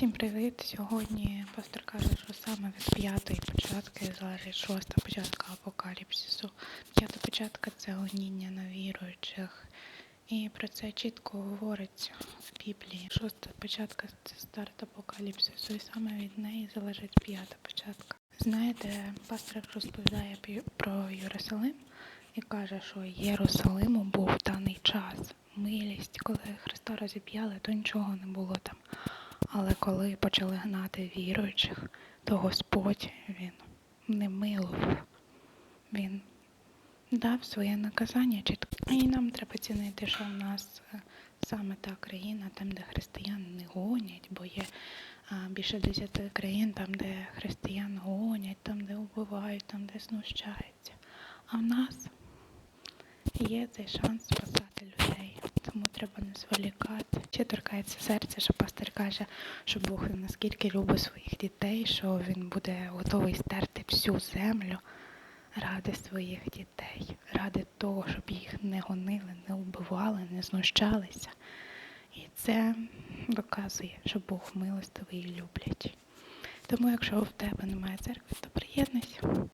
Всім привіт! Сьогодні пастор каже, що саме від п'ятої початки залежить шоста початка апокаліпсису. П'ята початка це гоніння на віруючих. І про це чітко говориться в Біблії. Шоста початка це старт апокаліпсису, і саме від неї залежить п'ята початка. Знаєте, пастор розповідає про Єрусалим і каже, що Єрусалиму був даний час милість, коли Христа розіп'яли, то нічого не було там. Але коли почали гнати віруючих, то Господь він не милував. Він дав своє наказання чітко. І нам треба цінити, що в нас е, саме та країна, там, де християн не гонять, бо є більше десяти країн, там, де християн гонять, там, де вбивають, там, де знущаються. А в нас є цей шанс спасати людей. Тому треба не зволікати. Ще торкається серця, що пастор каже, що Бог наскільки любить своїх дітей, що він буде готовий стерти всю землю ради своїх дітей, ради того, щоб їх не гонили, не вбивали, не знущалися. І це доказує, що Бог милостивий і люблять. Тому, якщо в тебе немає церкви, то приєднуйся.